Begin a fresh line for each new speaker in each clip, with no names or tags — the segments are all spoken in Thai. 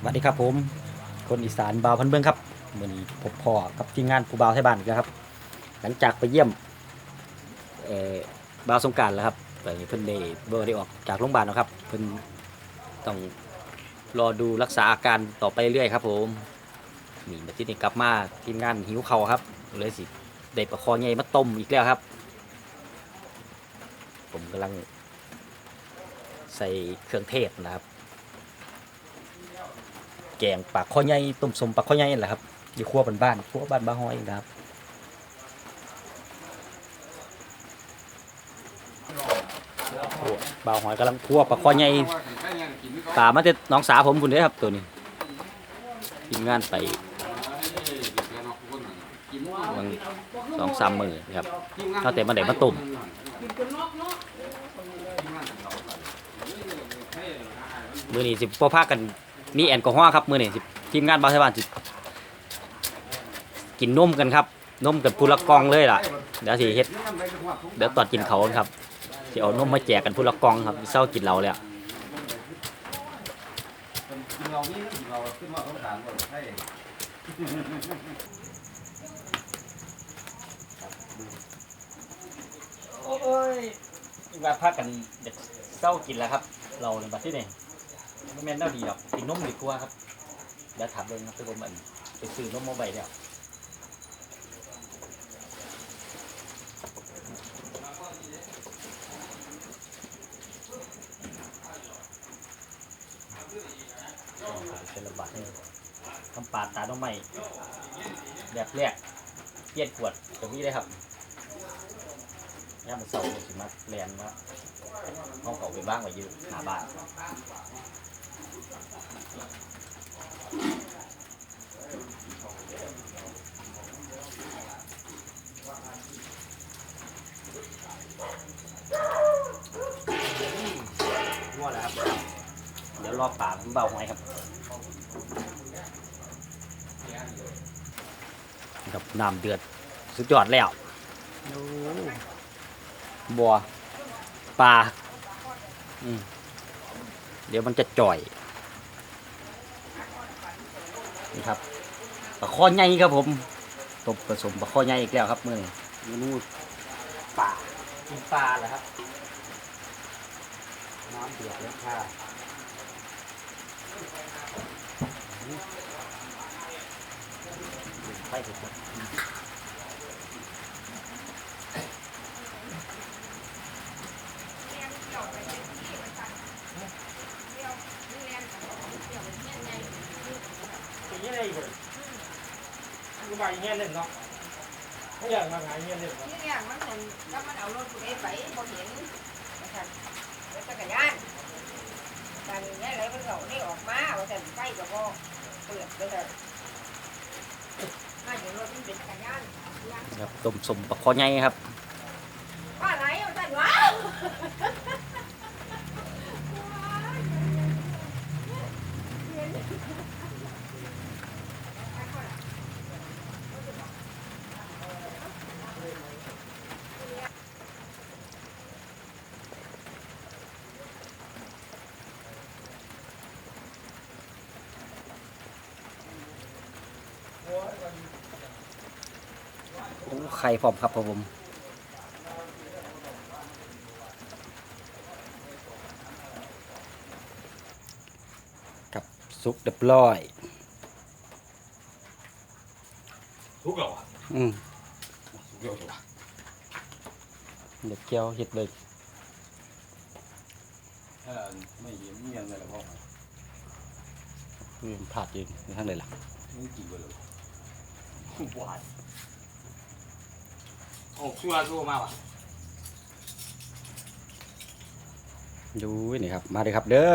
สวัสดีครับผม คนอีสานบ่าวพันเบื้องครับมื่อนี้พบพ่อกับทีมงานผู้บาวไทยบ้านกแล้วครับ หลังจากไปเยี่ยมเอ่อบาวสงการแล้วครับไปเพิ่นได้เบอร์ได้ออกจากโรงพยาบาลแล้วครับเพิ่นต้องรอดูรักษาอาการต่อไปเรื่อยครับ ผมนี่มาที่นี่กลับมาทีมงานหิวเขาครับเลยสิได้ประคองใหญ่มาต้มอีกแล้วครับ ผมกำลังใส่เครื่องเทศนะครับ แกงปลาข้อใหญ่ต้มสมปลาข้อใหญ่แหละครับอยู่ครัวบ้านบ้านครัวบ้านบ้าห้อยนะครับโอ้บ่าวหอยกำลังคั่วปลาข้อใหญ่ปลามาจะน้องสาวผมคุณเด้ครับตัวนี้ทีมงานไปมันสองสามมือนะครับเอาแต่มาได้มาต้มมือนี้สิพ่อพากัน มีแอลกอฮอล์ครับมือนี้สิทีมงานบาวไทยบ้านสิกินนมกันครับนมกันพูละกองเลยล่ะเดี๋ยวสิเฮ็ดเดี๋ยวตอนกินเขากันครับสิเอานมมาแจกกันพูละกองครับเศร้ากินเราแล้ว
เรานี่เราขึ้นมาต้องการก่อนให้
โอ้ยมาพักกันเด็กเศร้ากินแล้วครับ เราในบัดที่นี่ไม่ แม่นเน่าดีหรอกกินนมดีกว่าครับเดี๋ยวถามเลยครับทุกคนมันไปซื้อนมมาใบเนี่ยเป็นระบาดนี่ทำปาดตาต้องไม่แบบแรกเกียดขวดตรงนี้เลยครับย่ามมันเสาร์สิมาแลนมาห้องเก่าไปบ้างไว้ยู่หาบ้าน มั่วแล้วครับ เดี๋ยวรอบป่าผมเบาหอยครับกับน้ำเดือดสุดยอดแล้วบัวปลาเดี๋ยวมันจะจ่อย นี่ครับปลาข้อใหญ่ครับผมตบผสมปลาข้อใหญ่อีกแล้วครับมือนี้เมนูปลากินปลาเหรอครับน้ำเดือดแล้วค่ะอืมไปเถอะครับ
อย่างนี้เลยคนกูมาอย่างเงี้ย หนึ่งเนาะไม่อยากมาหายเงี้ยหนึ่งเนาะ
นี่เนี่ยมันเห็นแล้วมันเอารถไปไปพอเห็นนะครับรถจักรยานการอย่างเงี้ยเลยมันเอานี่ออกมาว่าแต่ไฟก็พอเปิดเลยถ้าอย่างรถมันเป็นจักรยาน
ครับต้มสมปลาข้อใหญ่ครับ
ว่าไหนเอาแต่ว้าว
ไข่พร้อมครับผมกับซุปเรียบร้อย
ทุกเหรอวะ
อืม
เดี๋ยววะ
เดี๋ยวเกี่ยวเห็ดเลย
ถ้าไม่เห็นเงียนเลยหรอพ่อ
อืมผัดอยู่ข้างเลยล่ะ
ไม่กี่วันเลยหวาน โอ้ชัวร์ชัวร์มากว่ะ
ดูนี่ครับ มาเลยครับเด้อ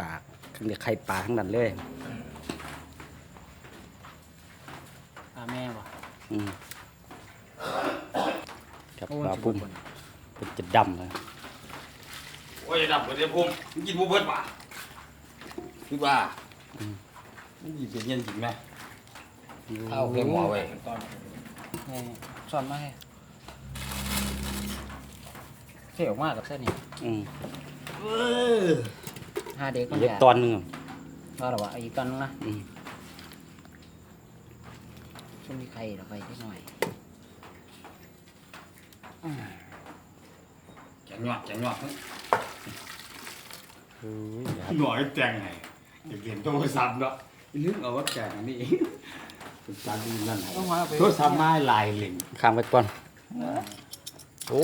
ปากข้างเดียไข่ปลาทั้งนั้นเลย
อาแม่วะ
อืมครับปลาปุ่มเป็นจะดำเลย
โอ้ยดับเดี๋ยวพุ่มกินบุเบิ้ลป่ะคิดว่า มันหยิบเป็นเย็นจริงไหมข้าวเค็มหัวไว้
ตอนสอนมาให้
เสียวมากกับเส้นนี่
อืม
ห้าเด็กมัน
เล็ก
แก่
ตอนหนึงอะ
ก็หรอวะอีกตอนนึงนะ
อืม
ช่วงนี้ใครเราไปได้หน่อย
แกงหยอดแกงหยอด
เฮ้ยนะครับ
หน่อยแจงไง อยากเห็นโทรศัพท์เนาะนึกเอาว่าแจงอันนี้เป็นการดูนั่นไง
ต้องมาไป
โทรศัพท์มาลายเหล่ง
ข้ามไปก่อนโอ้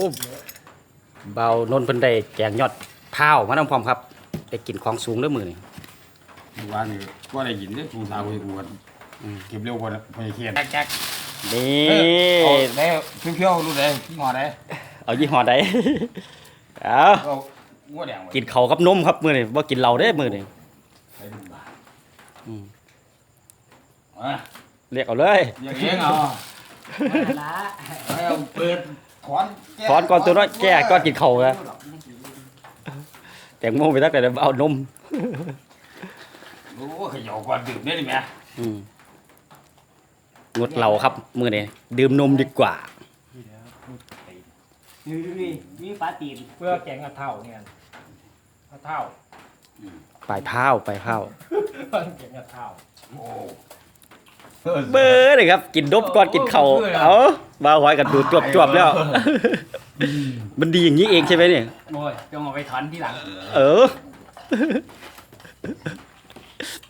เบานนเพิ่นได้แกงยอดเท้าวมาน้ำพร้อมครับได้กินของสูงเด้วยมือนี่
เมื่อวานนี่ก็ได้ยินได้ครูสาวคุยกวนเก็บเร็วกว่าพยาเคียนแจ๊ก
นี่
เอาได้เพี้ยวๆรู้ได้ที่งอได้
เอายี่ห้อใดเอา
เอาวแดง
กินเขากับนมครับมือนี่บ่ากินเหล้าเด้มือนี่
ใส่บุญบาท
อืม
อะ
เรียกเอาเลย
อย่างเงี้ยเอา
ละ
เอาเปิดถอนแก้
ถอนก่อนตัวน้อยแก่ก่อนกินเขาวนะแตงโมไปตั้งแต่เอานม
โอ้เขย่าก่อนดื่มได้ไหม
อืมงดเหล้าครับมือนี่ดื่มนมดีกว่า
นี่นี่นี่ปลาตีน
เพื่อแกงกระเท่าเนี่ยกระเท่า
ปลายเท้าวปลายเท้าว
เพื่อแกงกระเท่า
โอ้
เบอร์เลยครับ กินนมก่อนกินเขาวเอาบ้าหอยกันดูจวบจวบๆแล้ว มันดีอย่างนี้เองใช่ไหมเนี่ย
โอ้ยจงเอาไปถอนที่หลัง
เออ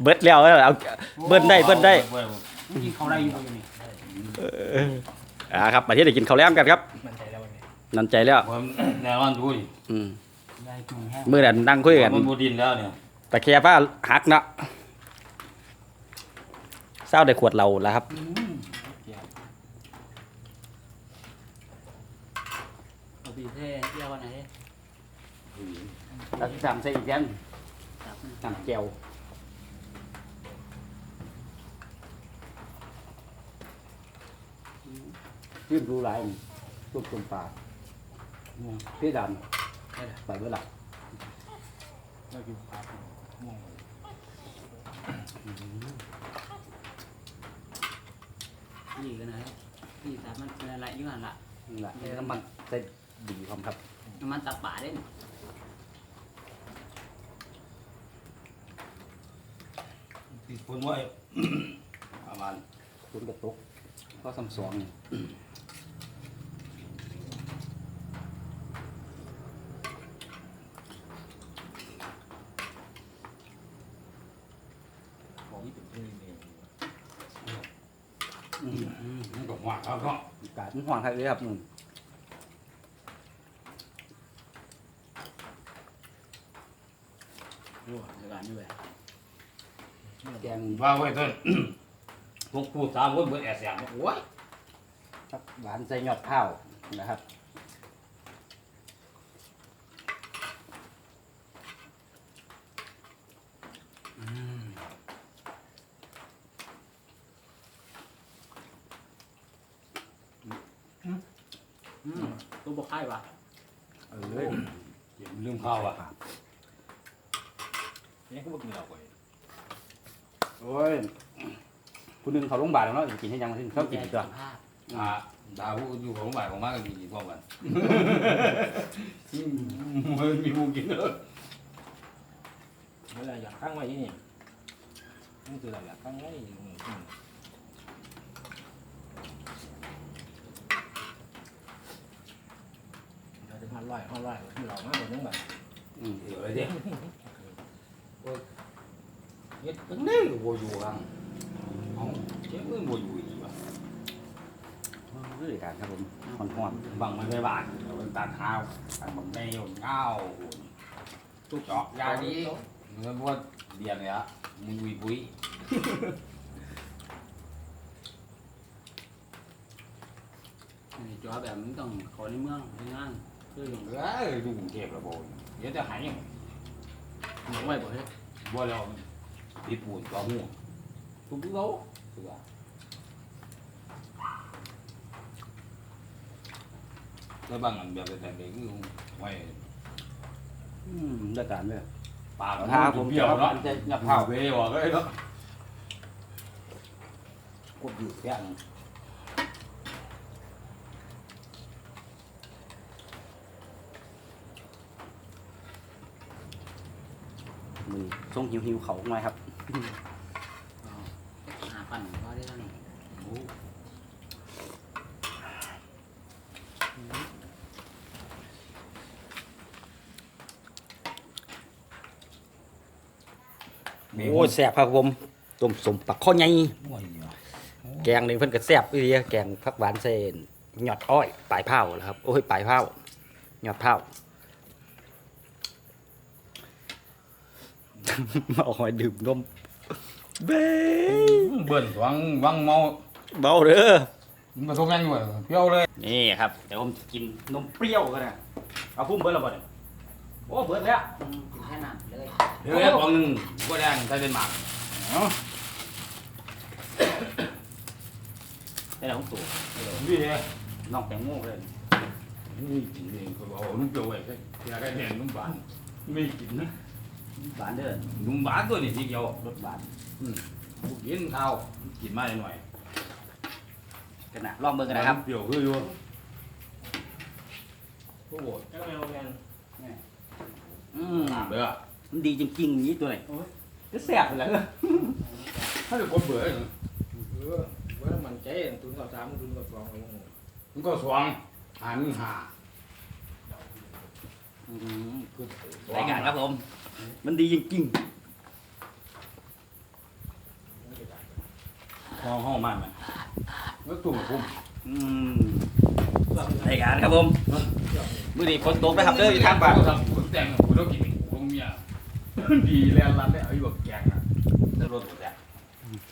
เบิดแล้วเอาเบิ้ลได้เบิ้ลได้
กินเขาได้อยู่นี่
อ่าครับมาที่ได้กินข้าวแล้มกันครับ
มันใจแล้ววันนี้
นันใจแล้ว
ผมแนวมันดูดิ
อืม
ได้จุงแห้ง
เมื่อนั้นนั่งคุยกัน
มันบูดินแล้วเนี่ย
ตะแคร่ผ้าหักเนาะ เศร้าได้ขวดเราแล้วครับ
เอาบีเท่เที่ยววันไหน
แล้วที่สามใส่อีกแกน
จับ
น้ำแก้วขึ้นรู้ไรลูกตุ่มปลาพี่ดำไปเมื่อไหร่
เราอยู่ปากม่วง
นี่กันนะนี่แต่มันเป็นอะไรอยู่หันละ
นี่แหละนี่น้ำมันใส่ดีความครับ
น้ำมันตับป่าได้
ติดคนไว้ ประมาณ
คุณกระตุกก็ซ้ำสองนี่
ของญี่ปุ่นที่นี่
มันก็หวานแล้วก็
อากาศ มันห่วงครับเลยครับนุ่น
ดูเดี๋ยวก่อนด้วย
แกง
ว่าไว้ต้น พวกพูดสามคนเบิดแอสอย่างโอ้ย
ครับหวานใส่ยอดข้าวนะครับ
อืมตัวบกไข่ปะ
เออ
อย่าลืมข้าวอะ
นี่ก็ไม่กินเราเลย
โอ้ยผู้หนึงเขาโรงพยาบาลแล้วเนาะกินให้ยังมาถึงเขากินอีกตัว
อ่าดาวอยู่ของบ่ายของมากก็กินกินพร้อมกันมันมีมูกินเลย
เวลาอยากตั้งไว้ที่นี่นี่คือเราอยากตั้งไว้อืมอืมเดี๋ยวจะมาลอยห้าลอยที่เรามากกว่านึงแบบ
อืม
เดี๋ยวไอ้เด็กเฮ็ดตั้งแต่ก็บ่อยู่อะเอ้าเจ๊มึงบ่อยู่อีกว่ะ
เรื่องการครับผมห่อนห่อน
บังมันไม่บาดเอาไปตัดข้าวตัดบังในหยดเงาทุกจอกยาดีเงินพวกเดียนเลยอะมึงวีปุ้ย
นี่จอแบบมันต้องขอในเมืองในงาน คืออย่าง
เอ้ยดูกรุงเทพแล้วบ่เดี๋ยวจะหายยัง
บอกไว้บอกเฮ้ย
บ่แล้วติดปูนก็หูทุกทุกเราเสือแล้วบางอันแบบแต่เด็กคือไว้
อืมได้การเลย
ปาก
ถ้าผม
เบี้ยวเนาะ
จะยับ
ข้า
ข้าวว
เบี้ยวเลยเนาะ
กดอยู่แค่นั้น มือส่งหิวหิวๆเขาหน่อยครับ
หาปั่นก็ได้แล้วนี่โอ้
โอ้ยแซ่บครับผมต้มสมปักข้อใหญ่
โอ้ยเนาะ
แกงนี่เพิ่นก็แซ่บอีเดียแกงผักหวานเส้นหยอดอ้อยปลายเผาแล้วครับ โอ้ยปลายเผาหยอดเผา มาเอาหอยดื่มนมเบ้
เบิ่นวังวังเมา
เบาเด้อ
มันผสมยังอยู่อะเปรี้ยวเลย
นี่ครับเดี๋ยวผมจะกินนมเปรี้ยวกันนะเอาพุ่มเบิร์ดแล้วบ่เนี่ยโอ้เบิร์ดแล้ว
อืมกินแค่นั้นเลย
เดี๋ยวไอ้ปองหนึงก็แดงใส่เป็นหมากเนาะ
นี่แหละของตัว
นี่เด้
น้องแตงโมเลย
นี่กินเองก็บอกนุ่มเปรี้ยวไว้ใช่อยากให้แดงนุ่มหวานไม่กินนะ
หวานเด้อ
นุ่มหวานตัวนี้ทีเดียว
รสหวาน
กูกินข้าวกินมาหน่อย
กันนะลองเบิ่งกันนะครับ
เปรี้ยวคืออยู่โอ้โห
จังแมวแมน
อืม
เด้อ
มันดีจริงๆนี้ตัวไหนก็แซ่บเลย
ถ้าจะคนเบื่อ
เออว่ามันใจตุนกับสามตุนกับสองเอาลง
มันก็สว่างหันหา
อืมรายการครับผม มันดีจริง
ห้องห้องมันไหมแล้วตุ่มคุ้ม
ๆอืมรายการครับผมมื้อนี้ฝนตกนะครับเด้ออยู่ทางบ้าน
ทำผมแต่งกูต้องกินกูเมียดีแล้วรันได้เอาอยู่แบบแกงอะจะรสหมดแล้ว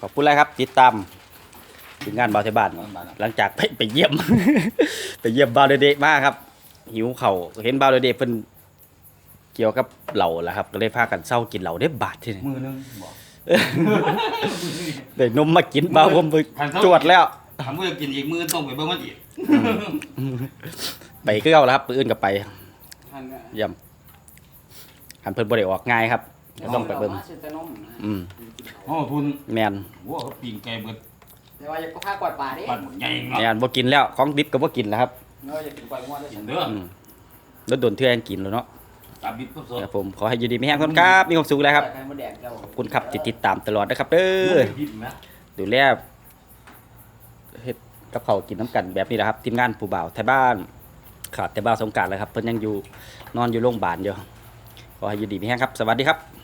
ขอบคุณเลยครับติดตามถึงงานบาวที่บ้าน หลังจากไปไปเยี่ยม ไปเยี่ยมบาวเดเดะมากครับ หิวเขาวเห็นบาวเดเดะเพิ่น เกี่ยวกับเหล่าแหละครับ ก็เลยพากันเศร้ากินเหล่าได้บาทที่นี่
มือนึงบอก
ได้นมมากินบาวผมไปจวดแล้ว
ทำกูจะกินอีกมือต้องไปเบิ่งมันอีก
ไปก็เอาแล้วครับปืนกับไป
ท่านเนี่ย
เยี่ยมหันเพิ่นบ่ได้ออกง่ายครับก็ต้องไปเบิ่งา
ซื้อแต่นมนะ
อืม
ห้องทุน
แมน
วัวเขาปีนไก่เบิด
แต่ว่าอย่าก็พากวาดป่าดิ
ปั่นหมดใหญ่
แมนบ่กินแล้วของดิบก็บ่กินแล้วครับ
เนาะอย่ากินกวาดงัวด้วย
กินเด้อ
อืมแล้วโดนเทื่อยังกินแล้วเนาะ
ตาบิดสด
ครับผมขอให้อยู่ดีมีแรงคนครับ มีความสุขแล้วครับ
ไข่มดแดงเจ้า
ขอบคุณครับติดติดตามตลอดนะครับเด้อ
บิดไหม
ดูแลเฮ็ดกับเขาวกินน้ำกันแบบนี้แหละครับทีมงานผู้บ่าวไทยบ้านขาดแต่บ้าวสงกรารเลยครับเพิ่นยังอยู่นอนอยู่โรงพยาบาลอยู่ขอให้อยู่ดีมีแห้งครับ สวัสดีครับ